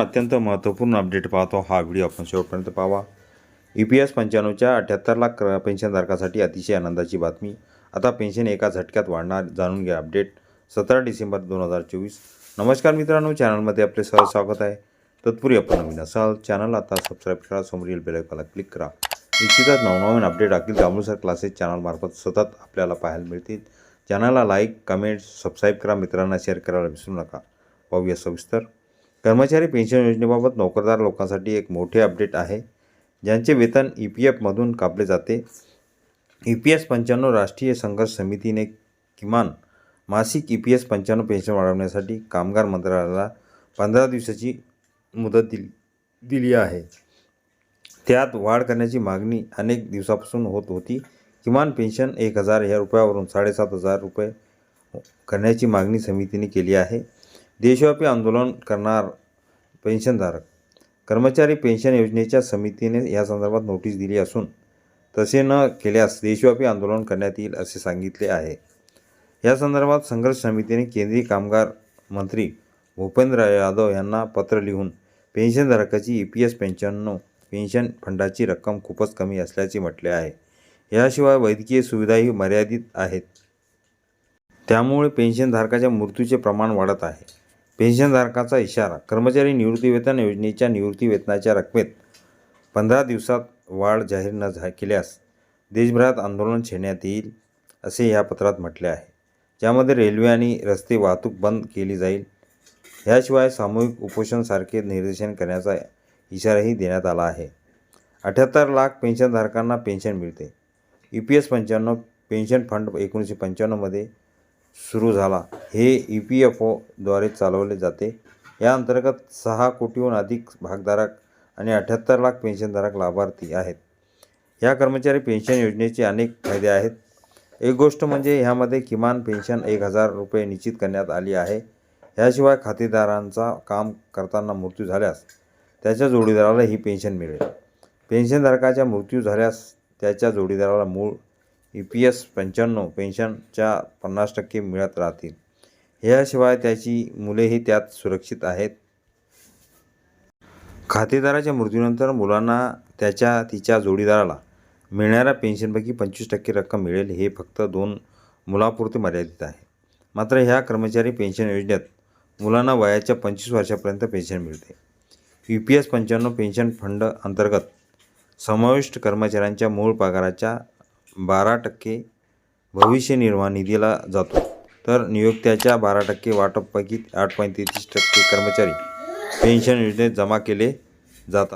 अत्यंत महत्त्वपूर्ण अपडेट पाहतो हा व्हिडिओ आपण शेवटपर्यंत पाहावा. ई पी एस पंच्याण्णवच्या अठ्ठ्याहत्तर लाख क- पेन्शनधारकासाठी अतिशय आनंदाची बातमी. आता पेन्शन एका झटक्यात वाढणार जाणून घ्या अपडेट. सतरा डिसेंबर दोन हजार चोवीस. नमस्कार मित्रांनो चॅनलमध्ये आपले सहज स्वागत आहे. तत्पूर्वी आपण नवीन असाल चॅनल आता सबस्क्राईब करा समोरील बेलायकॉनला क्लिक करा. निश्चितच नवनवीन अपडेट अखिल जांभूळसर क्लासेस चॅनलमार्फत सतत आपल्याला पाहायला मिळतील. चॅनलला लाईक कमेंट सबस्क्राईब करा मित्रांना शेअर करायला विसरू नका. पाहूया सविस्तर. कर्मचारी पेन्शन योजनेबाबत नोकरदार लोकांसाठी एक मोठे अपडेट आहे ज्यांचे वेतन ई पी एफमधून कापले जाते. ई पी एस पंच्याण्णव राष्ट्रीय संघर्ष समितीने किमान मासिक ई पी एस पंच्याण्णव पेन्शन वाढवण्यासाठी कामगार मंत्रालयाला पंधरा दिवसाची मुदत दिली दिली आहे. त्यात वाढ करण्याची मागणी अनेक दिवसापासून होत होती. किमान पेन्शन एक हजार या रुपयावरून साडेसात हजार रुपये करण्याची मागणी समितीने केली आहे. देशव्यापी आंदोलन करणार पेन्शनधारक. कर्मचारी पेन्शन योजनेच्या समितीने या संदर्भात नोटीस दिली असून तसे न केल्यास देशव्यापी आंदोलन करण्यात येईल असे सांगितले आहे. या संदर्भात संघर्ष समितीने केंद्रीय कामगार मंत्री भूपेंद्र यादव यांना पत्र लिहून पेन्शनधारकाची E P S pension pension फंडाची रक्कम खूपच कमी असल्याचे म्हटले आहे. याशिवाय वैद्यकीय सुविधाही मर्यादित आहेत. त्यामुळे पेन्शनधारकाच्या मृत्यूचे प्रमाण वाढत आहे. पेन्शनधारकाचा इशारा कर्मचारी निवृत्तीवेतन योजनेच्या निवृत्तीवेतनाच्या रकमेत पंधरा दिवसात वाढ जाहीर न झा केल्यास देशभरात आंदोलन छेडण्यात येईल असे या पत्रात म्हटले आहे. ज्यामध्ये रेल्वे आणि रस्ते वाहतूक बंद केली जाईल ह्याशिवाय सामूहिक उपोषणसारखे निर्देशन करण्याचा इशाराही देण्यात आला आहे. अठ्याहत्तर लाख पेन्शनधारकांना पेन्शन मिळते. यू पी एस पंच्याण्णव पेन्शन फंड एकोणीसशे पंच्याण्णवमध्ये सुरू झाला. हे ई पी एफ ओद्वारे चालवले जाते. या अंतर्गत सहा कोटीहून अधिक भागधारक आणि अठ्याहत्तर लाख पेन्शनधारक लाभार्थी आहेत. या कर्मचारी पेन्शन योजनेचे अनेक फायदे आहेत. एक गोष्ट म्हणजे ह्यामध्ये किमान पेन्शन एक हजार रुपये निश्चित करण्यात आली आहे. याशिवाय खातेदारांचा काम करताना मृत्यू झाल्यास त्याच्या जोडीदाराला ही पेन्शन मिळेल. पेन्शनधारकाचा मृत्यू झाल्यास त्याच्या जोडीदाराला मूळ ई पी एस पंच्याण्णव पेन्शनच्या पन्नास टक्के मिळत राहतील. याशिवाय त्याची मुलेही त्यात सुरक्षित आहेत. खातेदाराच्या मृत्यूनंतर मुलांना त्याच्या तिच्या जोडीदाराला मिळणाऱ्या पेन्शनपैकी पंचवीस टक्के रक्कम मिळेल हे फक्त दोन मुलापुरते मर्यादित आहे. मात्र ह्या कर्मचारी पेन्शन योजनेत मुलांना वयाच्या पंचवीस वर्षापर्यंत पेन्शन मिळते. यू पी एस पंच्याण्णव पेन्शन फंड अंतर्गत समाविष्ट कर्मचाऱ्यांच्या मूळ पगाराच्या बारा टक्के भविष्य निर्वाह निधीला जातो. तर नियोक्त्याच्या बारा टक्के वाटपपैकी आठ पॉईंट तेहतीस टक्के कर्मचारी पेन्शन योजनेत जमा केले जातात.